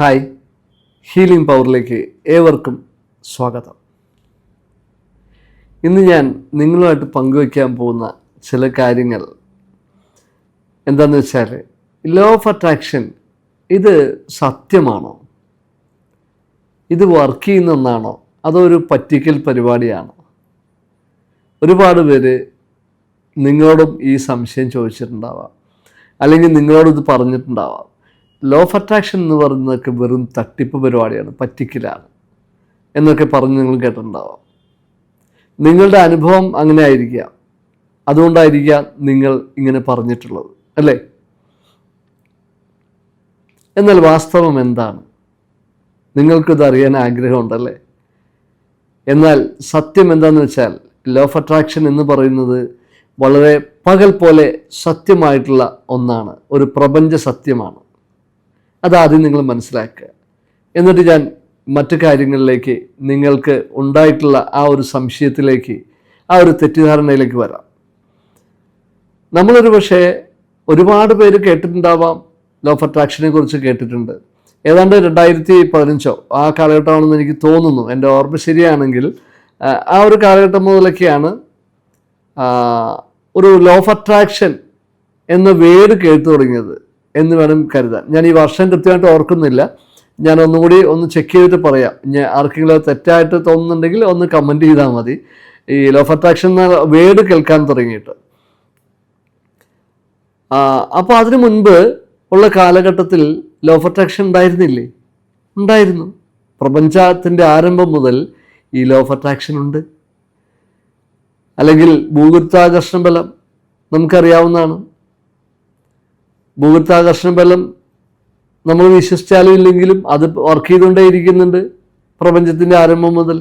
Hi. Healing പവറിലേക്ക് ഏവർക്കും സ്വാഗതം. ഇന്ന് ഞാൻ നിങ്ങളുമായിട്ട് പങ്കുവയ്ക്കാൻ പോകുന്ന ചില കാര്യങ്ങൾ എന്താണെന്ന് വെച്ചാൽ ലോ ഓഫ് അട്രാക്ഷൻ ഇത് സത്യമാണോ? ഇത് വർക്ക് ചെയ്യുന്ന ഒന്നാണോ? അതോ ഒരു പറ്റിക്കൽ പരിപാടിയാണോ? ഒരുപാട് പേര് നിങ്ങളോടും ഈ സംശയം ചോദിച്ചിട്ടുണ്ടാവാം. അല്ലെങ്കിൽ നിങ്ങളോടും ഇത് പറഞ്ഞിട്ടുണ്ടാവാം. ലോ ഓഫ് അട്രാക്ഷൻ എന്ന് പറയുന്നതൊക്കെ വെറും തട്ടിപ്പ് പരിപാടിയാണ് പറ്റിക്കലാണ് എന്നൊക്കെ പറഞ്ഞ് നിങ്ങൾ കേട്ടിട്ടുണ്ടാവാം. നിങ്ങളുടെ അനുഭവം അങ്ങനെ ആയിരിക്കാം. അതുകൊണ്ടായിരിക്കാം നിങ്ങൾ ഇങ്ങനെ പറഞ്ഞിട്ടുള്ളത് അല്ലേ? എന്നാൽ വാസ്തവം എന്താണ്? നിങ്ങൾക്കിത് അറിയാൻ ആഗ്രഹമുണ്ടല്ലേ എന്നാൽ സത്യം എന്താണെന്ന് വെച്ചാൽ ലോ ഓഫ് അട്രാക്ഷൻ എന്ന് പറയുന്നത് വളരെ പകൽ പോലെ സത്യമായിട്ടുള്ള ഒന്നാണ് ഒരു പ്രപഞ്ച സത്യമാണ്. അതാദ്യം നിങ്ങൾ മനസ്സിലാക്കുക. എന്നിട്ട് ഞാൻ മറ്റു കാര്യങ്ങളിലേക്ക് നിങ്ങൾക്ക് ഉണ്ടായിട്ടുള്ള ആ ഒരു സംശയത്തിലേക്ക് ആ ഒരു തെറ്റിദ്ധാരണയിലേക്ക് വരാം. നമ്മളൊരു പക്ഷേ ഒരുപാട് പേര് കേട്ടിട്ടുണ്ടാവാം. ലോ ഓഫ് അട്രാക്ഷനെ കുറിച്ച് കേട്ടിട്ടുണ്ട്. ഏതാണ്ട് രണ്ടായിരത്തി പതിനഞ്ചോ ആ കാലഘട്ടമാണെന്ന് എനിക്ക് തോന്നുന്നു. എന്റെ ഓർമ്മ ശരിയാണെങ്കിൽ ആ, ഒരു കാലഘട്ടം മുതലൊക്കെയാണ് ഒരു ലോ ഓഫ് അട്രാക്ഷൻ എന്ന വേർഡ് കേട്ടു തുടങ്ങിയത്. എന്ന് വേണം കരുതാൻ. ഞാൻ ഈ വർഷം കൃത്യമായിട്ട് ഓർക്കുന്നില്ല. ഞാൻ ഒന്നുകൂടി ഒന്ന് ചെക്ക് ചെയ്തിട്ട് പറയാം. ഞാൻ ആർക്കെങ്കിലും അത് തെറ്റായിട്ട് തോന്നുന്നുണ്ടെങ്കിൽ ഒന്ന് കമന്റ് ചെയ്താൽ മതി. ഈ ലോ ഓഫ് അട്രാക്ഷൻ എന്ന വേർഡ് കേൾക്കാൻ തുടങ്ങിയിട്ട്. അപ്പോൾ അതിനു മുൻപ് ഉള്ള കാലഘട്ടത്തിൽ ലോ ഓഫ് അട്രാക്ഷൻ ഉണ്ടായിരുന്നില്ലേ? ഉണ്ടായിരുന്നു. പ്രപഞ്ചത്തിന്റെ ആരംഭം മുതൽ ഈ ലോ ഓഫ് അട്രാക്ഷൻ ഉണ്ട്. അല്ലെങ്കിൽ ഭൂഗുരുത്വാകർഷണ ബലം നമുക്കറിയാവുന്നതാണ്. ഭൂഗുരുത്വാകർഷണ ബലം നമ്മൾ വിശ്വസിച്ചാലും ഇല്ലെങ്കിലും അത് വർക്ക് ചെയ്തുകൊണ്ടേയിരിക്കുന്നുണ്ട് പ്രപഞ്ചത്തിന്റെ ആരംഭം മുതൽ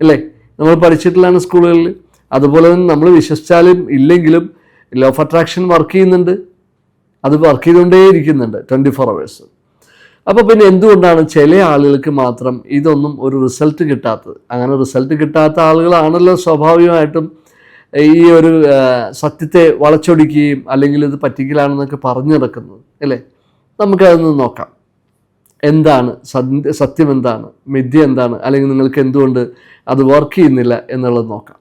അല്ലേ? നമ്മൾ പഠിച്ചിട്ടുള്ളതാണ് സ്കൂളുകളിൽ. അതുപോലെ തന്നെ നമ്മൾ വിശ്വസിച്ചാലും ഇല്ലെങ്കിലും ലോ ഓഫ് അട്രാക്ഷൻ വർക്ക് ചെയ്യുന്നുണ്ട്. അത് വർക്ക് ചെയ്തുകൊണ്ടേയിരിക്കുന്നുണ്ട് ട്വന്റി ഫോർ അവേഴ്സ് അപ്പോൾ പിന്നെ എന്തുകൊണ്ടാണ് ചില ആളുകൾക്ക് മാത്രം ഇതൊന്നും ഒരു റിസൾട്ട് കിട്ടാത്തത്? അങ്ങനെ റിസൾട്ട് കിട്ടാത്ത ആളുകളാണല്ലോ സ്വാഭാവികമായിട്ടും ഈ ഒരു സത്യത്തെ വളച്ചൊടിക്കുകയും അല്ലെങ്കിൽ ഇത് പറ്റിക്കലാണെന്നൊക്കെ പറഞ്ഞു നടക്കുന്നത് അല്ലേ? നമുക്കതൊന്ന് നോക്കാം. എന്താണ് സത്യ എന്താണ് മിഥ്യ എന്താണ്? അല്ലെങ്കിൽ നിങ്ങൾക്ക് എന്തുകൊണ്ട് അത് വർക്ക് ചെയ്യുന്നില്ല എന്നുള്ളത് നോക്കാം.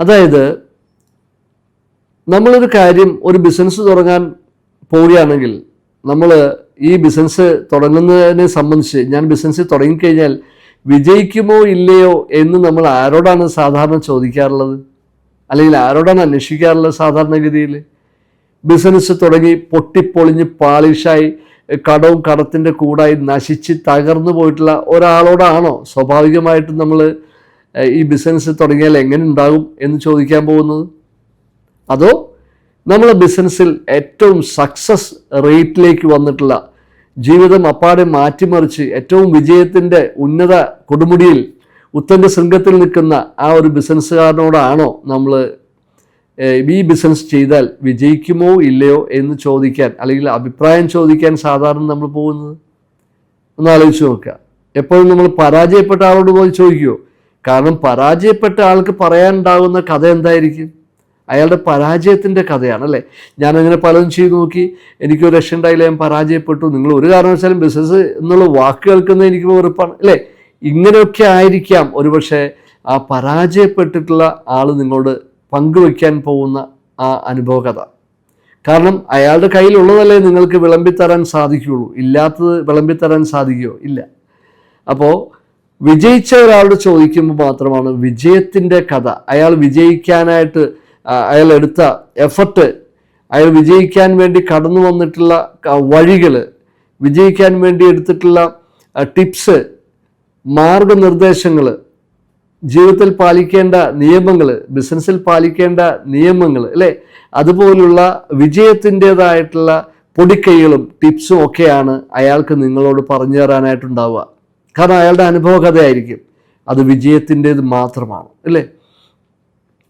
അതായത് നമ്മളൊരു കാര്യം ഒരു ബിസിനസ് തുടങ്ങാൻ പോവുകയാണെങ്കിൽ നമ്മൾ ഈ ബിസിനസ് തുടങ്ങുന്നതിനെ സംബന്ധിച്ച് ഞാൻ ബിസിനസ് തുടങ്ങിക്കഴിഞ്ഞാൽ വിജയിക്കുമോ ഇല്ലയോ എന്ന് നമ്മൾ ആരോടാണ് സാധാരണ ചോദിക്കാറുള്ളത്? അല്ലെങ്കിൽ ആരോടാണ് അന്വേഷിക്കാറുള്ളത് സാധാരണഗതിയിൽ ബിസിനസ് തുടങ്ങി പൊട്ടിപ്പൊളിഞ്ഞ് പാളിഷായി കടവും കടത്തിന്റെ കൂടായി നശിച്ച് തകർന്നു പോയിട്ടുള്ള ഒരാളോടാണോ സ്വാഭാവികമായിട്ടും നമ്മൾ ഈ ബിസിനസ് തുടങ്ങിയാൽ എങ്ങനെ ഉണ്ടാകും എന്ന് ചോദിക്കാൻ പോകുന്നത്? അതോ നമ്മൾ ബിസിനസ്സിൽ ഏറ്റവും സക്സസ് റേറ്റിലേക്ക് വന്നിട്ടുള്ള ജീവിതം അപ്പാടെ മാറ്റിമറിച്ച് ഏറ്റവും വിജയത്തിന്റെ ഉന്നത കൊടുമുടിയിൽ ഉത്തന്റെ ശൃംഖത്തിൽ നിൽക്കുന്ന ആ ഒരു ബിസിനസ്സുകാരനോടാണോ നമ്മൾ ഈ ബിസിനസ് ചെയ്താൽ വിജയിക്കുമോ ഇല്ലയോ എന്ന് ചോദിക്കാൻ അല്ലെങ്കിൽ അഭിപ്രായം ചോദിക്കാൻ സാധാരണ നമ്മൾ പോകുന്നത്? ഒന്ന് ആലോചിച്ച് നോക്കുക. എപ്പോഴും നമ്മൾ പരാജയപ്പെട്ട ആളോട് പോയി ചോദിക്കുമോ കാരണം പരാജയപ്പെട്ട ആൾക്ക് പറയാനുണ്ടാകുന്ന കഥ എന്തായിരിക്കും? അയാളുടെ പരാജയത്തിന്റെ കഥയാണ് അല്ലേ? ഞാനങ്ങനെ പലതും ചെയ്തു നോക്കി. എനിക്കൊരു രക്ഷ ഉണ്ടായില്ല ഞാൻ പരാജയപ്പെട്ടു. നിങ്ങൾ ഒരു കാരണവശാലും ബിസിനസ് എന്നുള്ള വാക്ക് കേൾക്കുന്നത് എനിക്ക് വെറുപ്പാണ് അല്ലേ? ഇങ്ങനെയൊക്കെ ആയിരിക്കാം. ഒരുപക്ഷെ ആ പരാജയപ്പെട്ടിട്ടുള്ള ആൾ നിങ്ങളോട് പങ്കുവയ്ക്കാൻ പോകുന്ന ആ അനുഭവ കഥ കാരണം അയാളുടെ കയ്യിലുള്ളതല്ലേ നിങ്ങൾക്ക് വിളമ്പിത്തരാൻ സാധിക്കുകയുള്ളൂ. ഇല്ലാത്തത് വിളമ്പിത്തരാൻ സാധിക്കുമോ ഇല്ല. അപ്പോൾ വിജയിച്ച ഒരാളോട് ചോദിക്കുമ്പോൾ മാത്രമാണ് വിജയത്തിന്റെ കഥ. അയാൾ വിജയിക്കാനായിട്ട് അയാൾ എടുത്ത എഫർട്ട് അയാൾ വിജയിക്കാൻ വേണ്ടി കടന്നു വന്നിട്ടുള്ള വഴികൾ വിജയിക്കാൻ വേണ്ടി എടുത്തിട്ടുള്ള ടിപ്സ് മാർഗനിർദ്ദേശങ്ങൾ ജീവിതത്തിൽ പാലിക്കേണ്ട നിയമങ്ങൾ ബിസിനസ്സിൽ പാലിക്കേണ്ട നിയമങ്ങൾ അല്ലേ? അതുപോലുള്ള വിജയത്തിന്റെതായിട്ടുള്ള പൊടിക്കൈകളും ടിപ്സും ഒക്കെയാണ് അയാൾക്ക് നിങ്ങളോട് പറഞ്ഞു തരാനായിട്ടുണ്ടാവുക. കാരണം അയാളുടെ അനുഭവ കഥയായിരിക്കും. അത് വിജയത്തിന്റേത് മാത്രമാണ് അല്ലേ?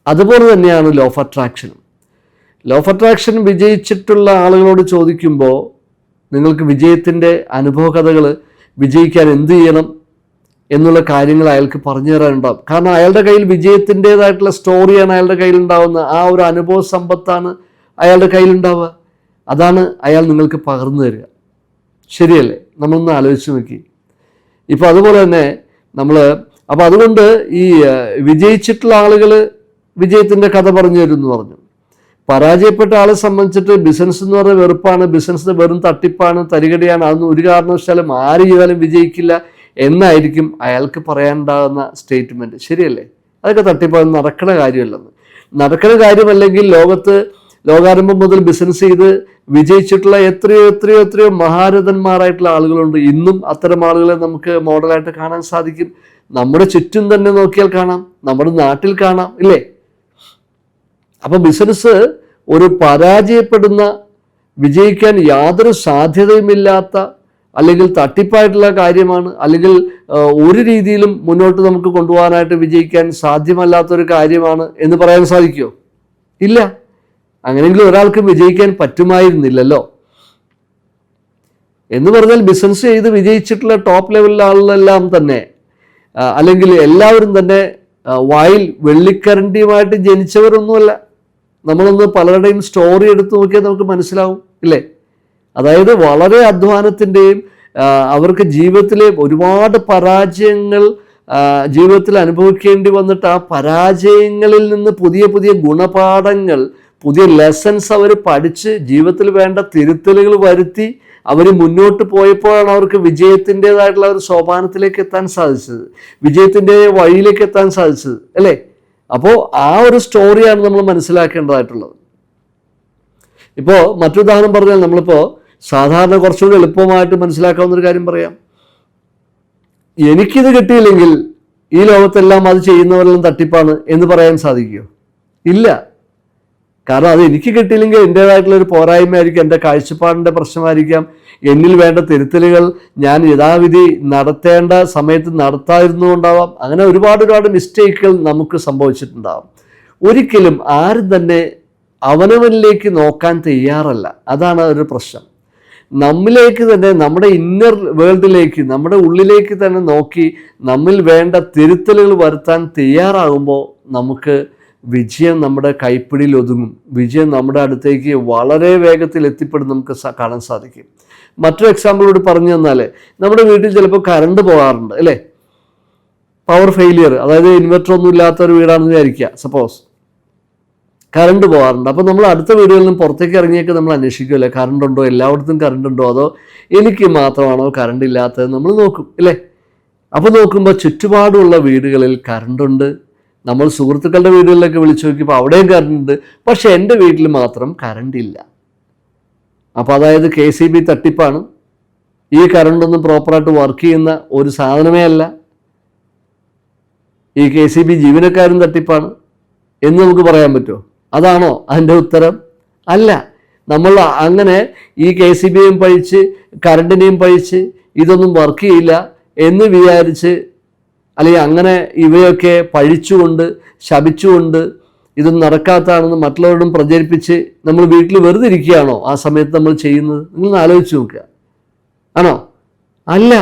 അതുപോലെ തന്നെയാണ് ലോ ഓഫ് അട്രാക്ഷനും ലോ ഓഫ് അട്രാക്ഷൻ വിജയിച്ചിട്ടുള്ള ആളുകളോട് ചോദിക്കുമ്പോൾ നിങ്ങൾക്ക് വിജയത്തിന്റെ അനുഭവ കഥകൾ വിജയിക്കാൻ എന്ത് ചെയ്യണം? എന്നുള്ള കാര്യങ്ങൾ അയാൾക്ക് പറഞ്ഞു തരാനുണ്ടാവും. കാരണം അയാളുടെ കയ്യിൽ വിജയത്തിന്റെതായിട്ടുള്ള സ്റ്റോറിയാണ് അയാളുടെ കയ്യിൽ ഉണ്ടാവുന്ന ആ ഒരു അനുഭവ സമ്പത്താണ് അയാളുടെ കയ്യിലുണ്ടാവുക. അതാണ് അയാൾ നിങ്ങൾക്ക് പകർന്നു തരിക. ശരിയല്ലേ? നമ്മളൊന്ന് ആലോചിച്ച് നോക്കി. ഇപ്പോൾ അതുപോലെ തന്നെ നമ്മൾ അപ്പോൾ അതുകൊണ്ട് ഈ വിജയിച്ചിട്ടുള്ള ആളുകൾ വിജയത്തിന്റെ കഥ പറഞ്ഞു തരും എന്ന് പറഞ്ഞു. പരാജയപ്പെട്ട ആളെ സംബന്ധിച്ചിട്ട് ബിസിനസ് എന്ന് പറഞ്ഞാൽ വെറുപ്പാണ്. ബിസിനസ് വെറും തട്ടിപ്പാണ് തരികടിയാണ്. അതൊന്നും ഒരു കാരണവശാലും ആര് ചെയ്താലും വിജയിക്കില്ല. എന്നായിരിക്കും അയാൾക്ക് പറയാനുണ്ടാകുന്ന സ്റ്റേറ്റ്മെന്റ് ശരിയല്ലേ? അതൊക്കെ തട്ടിപ്പാണ് നടക്കണ കാര്യമല്ലെന്ന്. നടക്കണ കാര്യമല്ലെങ്കിൽ ലോകത്ത് ലോകാരംഭം മുതൽ ബിസിനസ് ചെയ്ത് വിജയിച്ചിട്ടുള്ള എത്രയോ എത്രയോ എത്രയോ മഹാരഥന്മാരായിട്ടുള്ള ആളുകളുണ്ട്. ഇന്നും അത്തരം ആളുകളെ നമുക്ക് മോഡലായിട്ട് കാണാൻ സാധിക്കും. നമ്മുടെ ചുറ്റും തന്നെ നോക്കിയാൽ കാണാം. നമ്മുടെ നാട്ടിൽ കാണാം ഇല്ലേ? അപ്പൊ ബിസിനസ് ഒരു പരാജയപ്പെടുന്ന വിജയിക്കാൻ യാതൊരു സാധ്യതയുമില്ലാത്ത അല്ലെങ്കിൽ തട്ടിപ്പായിട്ടുള്ള കാര്യമാണ്. അല്ലെങ്കിൽ ഒരു രീതിയിലും മുന്നോട്ട് നമുക്ക് കൊണ്ടുപോകാനായിട്ട് വിജയിക്കാൻ സാധ്യമല്ലാത്തൊരു കാര്യമാണ് എന്ന് പറയാൻ സാധിക്കുമോ? ഇല്ല. അങ്ങനെയെങ്കിലും ഒരാൾക്ക് വിജയിക്കാൻ പറ്റുമായിരുന്നില്ലല്ലോ. എന്ന് പറഞ്ഞാൽ ബിസിനസ് ചെയ്ത് വിജയിച്ചിട്ടുള്ള ടോപ്പ് ലെവലിലെ ആളുകളെല്ലാം തന്നെ അല്ലെങ്കിൽ എല്ലാവരും തന്നെ വായിൽ വെള്ളിക്കരണ്ടിയുമായിട്ട് ജനിച്ചവരൊന്നുമല്ല. നമ്മളൊന്ന് പലരുടെയും സ്റ്റോറി എടുത്തു നോക്കിയാൽ നമുക്ക് മനസ്സിലാവും ഇല്ലേ? അതായത് വളരെ അധ്വാനത്തിന്റെയും അവർക്ക് ജീവിതത്തിലെ ഒരുപാട് പരാജയങ്ങൾ ജീവിതത്തിൽ അനുഭവിക്കേണ്ടി വന്നിട്ട് ആ പരാജയങ്ങളിൽ നിന്ന് പുതിയ പുതിയ ഗുണപാഠങ്ങൾ പുതിയ ലെസൺസ് അവർ പഠിച്ച് ജീവിതത്തിൽ വേണ്ട തിരുത്തലുകൾ വരുത്തി അവർ മുന്നോട്ട് പോയപ്പോഴാണ് അവർക്ക് വിജയത്തിന്റെതായിട്ടുള്ള ഒരു സോപാനത്തിലേക്ക് എത്താൻ സാധിച്ചത്. വിജയത്തിന്റെ വഴിയിലേക്ക് എത്താൻ സാധിച്ചത് അല്ലേ? അപ്പോൾ ആ ഒരു സ്റ്റോറിയാണ് നമ്മൾ മനസ്സിലാക്കേണ്ടതായിട്ടുള്ളത്. ഇപ്പോൾ മറ്റുദാഹരണം പറഞ്ഞാൽ നമ്മളിപ്പോൾ സാധാരണ കുറച്ചുകൂടി എളുപ്പമായിട്ട് മനസ്സിലാക്കാവുന്ന ഒരു കാര്യം പറയാം. എനിക്കിത് കിട്ടിയില്ലെങ്കിൽ ഈ ലോകത്തെല്ലാം അത് ചെയ്യുന്നവരെല്ലാം തട്ടിപ്പാണ് എന്ന് പറയാൻ സാധിക്കുമോ? ഇല്ല. കാരണം അത് എനിക്ക് കിട്ടിയില്ലെങ്കിൽ എന്റേതായിട്ടുള്ള ഒരു പോരായ്മയായിരിക്കും എന്റെ കാഴ്ചപ്പാടിന്റെ പ്രശ്നമായിരിക്കാം. എന്നിൽ വേണ്ട തിരുത്തലുകൾ ഞാൻ യഥാവിധി നടത്തേണ്ട സമയത്ത് നടത്താതിരുന്നുകൊണ്ടാവാം അങ്ങനെ ഒരുപാട് ഒരുപാട് മിസ്റ്റേക്കുകൾ നമുക്ക് സംഭവിച്ചിട്ടുണ്ടാവാം. ഒരിക്കലും ആരും തന്നെ അവനവനിലേക്ക് നോക്കാൻ തയ്യാറല്ല. അതാണ് ഒരു പ്രശ്നം. നമ്മിലേക്ക് തന്നെ നമ്മുടെ ഇന്നർ വേൾഡിലേക്ക് നമ്മുടെ ഉള്ളിലേക്ക് തന്നെ നോക്കി നമ്മിൽ വേണ്ട തിരുത്തലുകൾ വരുത്താൻ തയ്യാറാകുമ്പോൾ നമുക്ക് വിജയം നമ്മുടെ കൈപ്പിടിയിൽ ഒതുങ്ങും. വിജയം നമ്മുടെ അടുത്തേക്ക് വളരെ വേഗത്തിൽ എത്തിപ്പെടും നമുക്ക് കാണാൻ സാധിക്കും. മറ്റൊരു എക്സാമ്പിളോട് പറഞ്ഞു തന്നാൽ നമ്മുടെ വീട്ടിൽ ചിലപ്പോൾ കറണ്ട് പോകാറുണ്ട് അല്ലേ? പവർ ഫെയിലിയർ അതായത് ഇൻവെർട്ടർ ഒന്നും ഇല്ലാത്ത ഒരു വീടാണെന്ന് വിചാരിക്കുക സപ്പോസ് കറണ്ട് പോകാറുണ്ട് അപ്പോൾ നമ്മൾ അടുത്ത വീടുകളിൽ നിന്ന് പുറത്തേക്ക് ഇറങ്ങിയൊക്കെ നമ്മൾ അന്വേഷിക്കുമല്ലേ? കറണ്ട് ഉണ്ടോ? എല്ലായിടത്തും കറണ്ട് ഉണ്ടോ? അതോ എനിക്ക് മാത്രമാണോ കറണ്ട് ഇല്ലാത്തത് നമ്മൾ നോക്കും അല്ലേ? അപ്പോൾ നോക്കുമ്പോൾ ചുറ്റുപാടുമുള്ള വീടുകളിൽ കറണ്ടുണ്ട് നമ്മൾ സുഹൃത്തുക്കളുടെ വീടുകളിലൊക്കെ വിളിച്ചു നോക്കിയപ്പോൾ അവിടെയും കറണ്ട് പക്ഷേ എന്റെ വീട്ടിൽ മാത്രം കറണ്ട് ഇല്ല. അപ്പോൾ അതായത് കെ സി ബി തട്ടിപ്പാണ്. ഈ കറണ്ടൊന്നും പ്രോപ്പറായിട്ട് വർക്ക് ചെയ്യുന്ന ഒരു സാധനമേ അല്ല. ഈ കെ സി ബി ജീവനക്കാരും തട്ടിപ്പാണ്. എന്ന് നമുക്ക് പറയാൻ പറ്റുമോ? അതാണോ അതിന്റെ ഉത്തരം? അല്ല. നമ്മൾ അങ്ങനെ ഈ കെ സി ബിയും പഴിച്ച് കറണ്ടിനെയും പഴിച്ച് ഇതൊന്നും വർക്ക് ചെയ്യില്ല എന്ന് വിചാരിച്ച് അല്ലെങ്കിൽ അങ്ങനെ ഇവയൊക്കെ പഴിച്ചുകൊണ്ട് ശപിച്ചുകൊണ്ട് ഇതൊന്നും നടക്കാത്തതാണെന്ന് മറ്റുള്ളവരോടും പ്രചരിപ്പിച്ച് നമ്മൾ വീട്ടിൽ വെറുതെ ഇരിക്കുകയാണോ ആ സമയത്ത് നമ്മൾ ചെയ്യുന്നത്? നിങ്ങളൊന്ന് ആലോചിച്ച് നോക്കുക. ആണോ? അല്ല.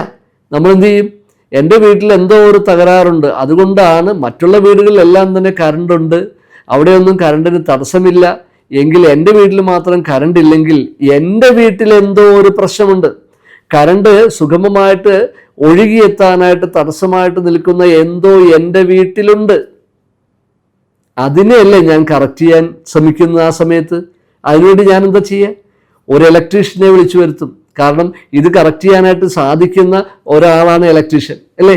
നമ്മൾ എന്ത് ചെയ്യും? എന്റെ വീട്ടിൽ എന്തോ ഒരു തകരാറുണ്ട്. അതുകൊണ്ടാണ് മറ്റുള്ള വീടുകളിലെല്ലാം തന്നെ കറണ്ട് ഉണ്ട് അവിടെയൊന്നും കറണ്ടിന് തടസ്സമില്ല. എങ്കിൽ എന്റെ വീട്ടിൽ മാത്രം കറണ്ട് ഇല്ലെങ്കിൽ എന്റെ വീട്ടിൽ എന്തോ ഒരു പ്രശ്നമുണ്ട്. കറണ്ട് സുഗമമായിട്ട് ഒഴുകിയെത്താനായിട്ട് തടസ്സമായിട്ട് നിൽക്കുന്ന എന്തോ എന്റെ വീട്ടിലുണ്ട്. അതിനെയല്ലേ ഞാൻ കറക്റ്റ് ചെയ്യാൻ ശ്രമിക്കുന്ന ആ സമയത്ത്? അതിനുവേണ്ടി ഞാൻ എന്താ ചെയ്യുക ഒരു ഇലക്ട്രീഷ്യനെ വിളിച്ചു വരുത്തും. കാരണം ഇത് കറക്റ്റ് ചെയ്യാനായിട്ട് സാധിക്കുന്ന ഒരാളാണ് ഇലക്ട്രീഷ്യൻ അല്ലേ?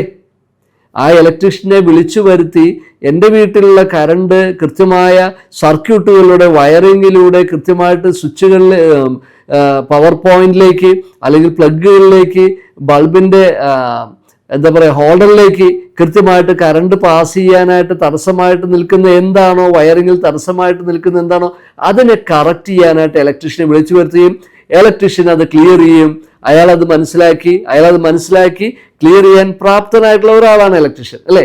ആ ഇലക്ട്രീഷ്യനെ വിളിച്ചു വരുത്തി എന്റെ വീട്ടിലുള്ള കറണ്ട് കൃത്യമായ സർക്യൂട്ടുകളിലൂടെ വയറിങ്ങിലൂടെ കൃത്യമായിട്ട് സ്വിച്ചുകളിൽ പവർ പോയിന്റിലേക്ക് അല്ലെങ്കിൽ പ്ലഗുകളിലേക്ക് ബൾബിന്റെ എന്താ പറയുക ഹോൾഡറിലേക്ക് കൃത്യമായിട്ട് കറണ്ട് പാസ് ചെയ്യാനായിട്ട് തടസ്സമായിട്ട് നിൽക്കുന്ന എന്താണോ വയറിങ്ങിൽ തടസ്സമായിട്ട് നിൽക്കുന്ന എന്താണോ അതിനെ കറക്റ്റ് ചെയ്യാനായിട്ട് ഇലക്ട്രീഷ്യനെ വിളിച്ചു വരുത്തുകയും ഇലക്ട്രീഷ്യൻ അത് ക്ലിയർ ചെയ്യും അയാൾ അത് മനസ്സിലാക്കി അയാൾ അത് മനസ്സിലാക്കി ക്ലിയർ ചെയ്യാൻ പ്രാപ്തനായിട്ടുള്ള ഒരാളാണ് ഇലക്ട്രീഷ്യൻ അല്ലേ?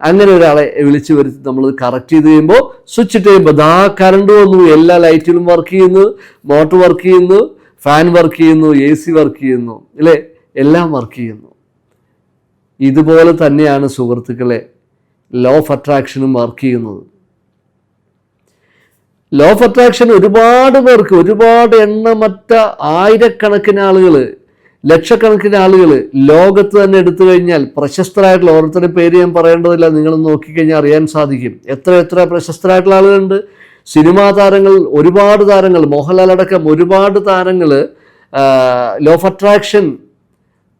അങ്ങനെ ഒരാളെ വിളിച്ചു വരുത്തി നമ്മൾ കറക്റ്റ് ചെയ്ത് കഴിയുമ്പോൾ സ്വിച്ച് ഇട്ട് കഴിയുമ്പോൾ ദാ കറണ്ട് വന്നു എല്ലാ ലൈറ്റിലും വർക്ക് ചെയ്യുന്നു മോട്ടർ വർക്ക് ചെയ്യുന്നു ഫാൻ വർക്ക് ചെയ്യുന്നു എ സി വർക്ക് ചെയ്യുന്നു അല്ലേ? എല്ലാം വർക്ക് ചെയ്യുന്നു. ഇതുപോലെ തന്നെയാണ് സുഹൃത്തുക്കളെ ലോ ഓഫ് അട്രാക്ഷനും വർക്ക് ചെയ്യുന്നത്. ലോ ഓഫ് അട്രാക്ഷൻ ഒരുപാട് പേർക്ക് ഒരുപാട് എണ്ണമറ്റ ആയിരക്കണക്കിന് ആളുകൾ ലക്ഷക്കണക്കിന് ആളുകൾ ലോകത്ത് തന്നെ എടുത്തു കഴിഞ്ഞാൽ പ്രശസ്തരായിട്ടുള്ള ഓരോരുത്തരുടെ പേര് ഞാൻ പറയേണ്ടതില്ല നിങ്ങൾ നോക്കിക്കഴിഞ്ഞാൽ അറിയാൻ സാധിക്കും. എത്ര എത്ര പ്രശസ്തരായിട്ടുള്ള ആളുകളുണ്ട്. സിനിമാ താരങ്ങൾ ഒരുപാട് താരങ്ങൾ മോഹൻലാൽ അടക്കം ഒരുപാട് താരങ്ങൾ ലോ ഓഫ് അട്രാക്ഷൻ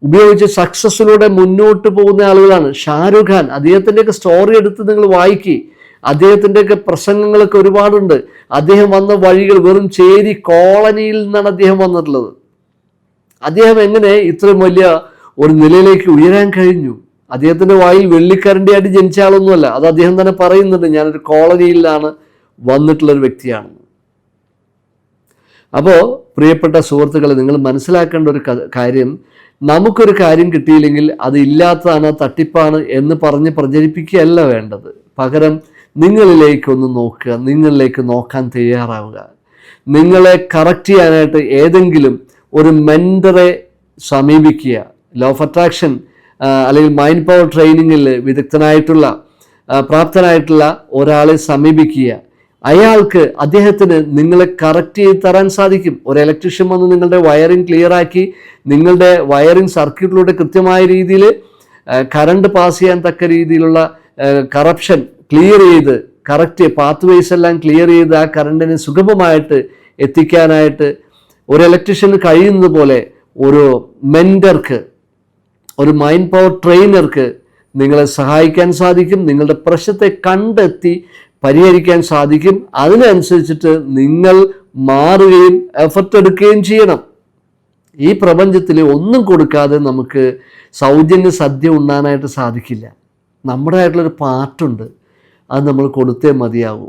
ഉപയോഗിച്ച് സക്സസ്സിലൂടെ മുന്നോട്ട് പോകുന്ന ആളുകളാണ്. ഷാരൂഖ് ഖാൻ അദ്ദേഹത്തിന്റെയൊക്കെ സ്റ്റോറി എടുത്ത് നിങ്ങൾ വായിക്കി. അദ്ദേഹത്തിന്റെയൊക്കെ പ്രസംഗങ്ങളൊക്കെ ഒരുപാടുണ്ട്. അദ്ദേഹം വന്ന വഴികൾ വെറും ചേരി കോളനിയിൽ നിന്നാണ് അദ്ദേഹം വന്നിട്ടുള്ളത്. അദ്ദേഹം എങ്ങനെ ഇത്രയും വലിയ ഒരു നിലയിലേക്ക് ഉയരാൻ കഴിഞ്ഞു? അദ്ദേഹത്തിന്റെ വായിൽ വെള്ളിക്കരണ്ടിയായിട്ട് ജനിച്ച ആളൊന്നുമല്ല. അത് അദ്ദേഹം തന്നെ പറയുന്നുണ്ട് ഞാനൊരു കോളനിയിലാണ് വന്നിട്ടുള്ളൊരു വ്യക്തിയാണെന്ന്. അപ്പോൾ പ്രിയപ്പെട്ട സുഹൃത്തുക്കളെ നിങ്ങൾ മനസ്സിലാക്കേണ്ട ഒരു കാര്യം നമുക്കൊരു കാര്യം കിട്ടിയില്ലെങ്കിൽ അത് ഇല്ലാത്തതാണ് തട്ടിപ്പാണ് എന്ന് പറഞ്ഞ് പ്രചരിപ്പിക്കുകയല്ല വേണ്ടത്. പകരം നിങ്ങളിലേക്കൊന്ന് നോക്കുക നിങ്ങളിലേക്ക് നോക്കാൻ തയ്യാറാവുക. നിങ്ങളെ കറക്റ്റ് ചെയ്യാനായിട്ട് ഏതെങ്കിലും ഒരു മെന്ററെ സമീപിക്കുക. ലോ ഓഫ് അട്രാക്ഷൻ അല്ലെങ്കിൽ മൈൻഡ് പവർ ട്രെയിനിങ്ങിൽ വിദഗ്ധനായിട്ടുള്ള പ്രാപ്തനായിട്ടുള്ള ഒരാളെ സമീപിക്കുക. അയാൾക്ക് അദ്ദേഹത്തിന് നിങ്ങളെ കറക്റ്റ് ചെയ്ത് തരാൻ സാധിക്കും. ഒരു ഇലക്ട്രീഷ്യൻ വന്ന് നിങ്ങളുടെ വയറിംഗ് ക്ലിയറാക്കി നിങ്ങളുടെ വയറിംഗ് സർക്യൂട്ടിലൂടെ കൃത്യമായ രീതിയിൽ കറണ്ട് പാസ് ചെയ്യാൻ തക്ക രീതിയിലുള്ള കറപ്ഷൻ ക്ലിയർ ചെയ്ത് കറക്റ്റ് പാത്ത് വേസ് എല്ലാം ക്ലിയർ ചെയ്ത് ആ കറണ്ടിനെ സുഗമമായിട്ട് എത്തിക്കാനായിട്ട് ഒരു ഇലക്ട്രീഷ്യന് കഴിയുന്നത് പോലെ ഒരു മെന്റർക്ക് ഒരു മൈൻഡ് പവർ ട്രെയിനർക്ക് നിങ്ങളെ സഹായിക്കാൻ സാധിക്കും നിങ്ങളുടെ പ്രശ്നത്തെ കണ്ടെത്തി പരിഹരിക്കാൻ സാധിക്കും. അതിനനുസരിച്ചിട്ട് നിങ്ങൾ മാറുകയും എഫർട്ട് എടുക്കുകയും ചെയ്യണം. ഈ പ്രപഞ്ചത്തിൽ ഒന്നും കൊടുക്കാതെ നമുക്ക് സൗജന്യ സദ്യ ഉണ്ണാനായിട്ട് സാധിക്കില്ല. നമ്മുടെ ആയിട്ടുള്ളൊരു പാർട്ടുണ്ട് അത് നമ്മൾ കൊടുത്തേ മതിയാവൂ.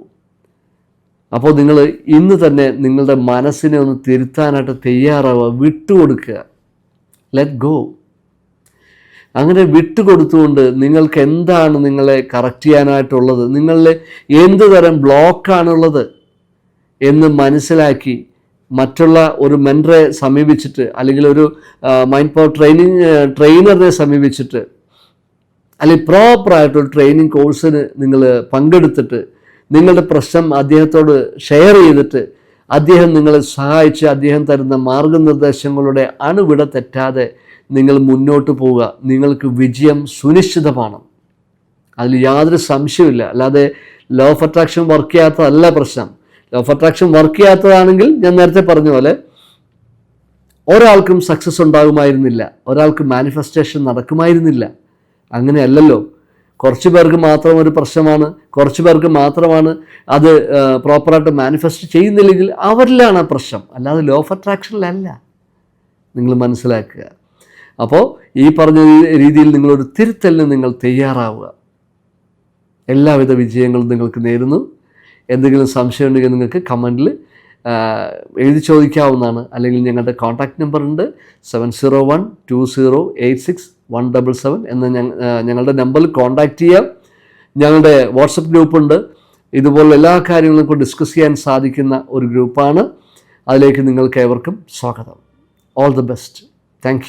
അപ്പോൾ നിങ്ങൾ ഇന്ന് തന്നെ നിങ്ങളുടെ മനസ്സിനെ ഒന്ന് തിരുത്താനായിട്ട് തയ്യാറാവുക വിട്ടുകൊടുക്കുക. ലെറ്റ് ഗോ അങ്ങനെ വിട്ടുകൊടുത്തുകൊണ്ട് നിങ്ങൾക്ക് എന്താണ് നിങ്ങളെ കറക്റ്റ് ചെയ്യാനായിട്ടുള്ളത്? നിങ്ങളിൽ എന്ത് തരം ബ്ലോക്കാണുള്ളത് എന്ന് മനസ്സിലാക്കി മറ്റുള്ള ഒരു മെന്ററെ സമീപിച്ചിട്ട് അല്ലെങ്കിൽ ഒരു മൈൻഡ് പവർ ട്രെയിനിങ് ട്രെയിനറിനെ സമീപിച്ചിട്ട് അല്ലെങ്കിൽ പ്രോപ്പറായിട്ടൊരു ട്രെയിനിങ് കോഴ്സിന് നിങ്ങൾ പങ്കെടുത്തിട്ട് നിങ്ങളുടെ പ്രശ്നം അദ്ദേഹത്തോട് ഷെയർ ചെയ്തിട്ട് അദ്ദേഹം നിങ്ങളെ സഹായിച്ച് അദ്ദേഹം തരുന്ന മാർഗനിർദ്ദേശങ്ങളുടെ അണുവിട തെറ്റാതെ നിങ്ങൾ മുന്നോട്ട് പോവുക. നിങ്ങൾക്ക് വിജയം സുനിശ്ചിതമാണ്. അതിൽ യാതൊരു സംശയമില്ല അല്ലാതെ ലോ ഓഫ് അട്രാക്ഷൻ വർക്ക് ചെയ്യാത്തതല്ല പ്രശ്നം. ലോ ഓഫ് അട്രാക്ഷൻ വർക്ക് ചെയ്യാത്തതാണെങ്കിൽ ഞാൻ നേരത്തെ പറഞ്ഞ പോലെ ഒരാൾക്കും സക്സസ് ഉണ്ടാകുമായിരുന്നില്ല. ഒരാൾക്ക് മാനിഫെസ്റ്റേഷൻ നടക്കുമായിരുന്നില്ല. അങ്ങനെയല്ലല്ലോ. കുറച്ച് പേർക്ക് മാത്രം ഒരു പ്രശ്നമാണ് കുറച്ച് പേർക്ക് മാത്രമാണ് അത് പ്രോപ്പറായിട്ട് മാനിഫെസ്റ്റ് ചെയ്യുന്നില്ലെങ്കിൽ അവരിലാണ് ആ പ്രശ്നം. അല്ലാതെ ലോ ഓഫ് അട്രാക്ഷനിലല്ല നിങ്ങൾ മനസ്സിലാക്കുക. അപ്പോൾ ഈ പറഞ്ഞ രീതിയിൽ നിങ്ങളൊരു തിരുത്തലിന് നിങ്ങൾ തയ്യാറാവുക. എല്ലാവിധ വിജയങ്ങളും നിങ്ങൾക്ക് നേരുന്നു. എന്തെങ്കിലും സംശയം ഉണ്ടെങ്കിൽ നിങ്ങൾക്ക് കമന്റിൽ എഴുതി ചോദിക്കാവുന്നതാണ്. അല്ലെങ്കിൽ ഞങ്ങളുടെ കോൺടാക്റ്റ് നമ്പർ ഉണ്ട്. Seven zero one two zero eight six one double seven എന്ന ഞങ്ങളുടെ നമ്പറിൽ കോൺടാക്റ്റ് ചെയ്യാം. ഞങ്ങളുടെ വാട്സപ്പ് ഗ്രൂപ്പുണ്ട് ഇതുപോലുള്ള എല്ലാ കാര്യങ്ങളും ഡിസ്കസ് ചെയ്യാൻ സാധിക്കുന്ന ഒരു ഗ്രൂപ്പാണ് അതിലേക്ക് നിങ്ങൾക്ക് ഏവർക്കും സ്വാഗതം. All the best thank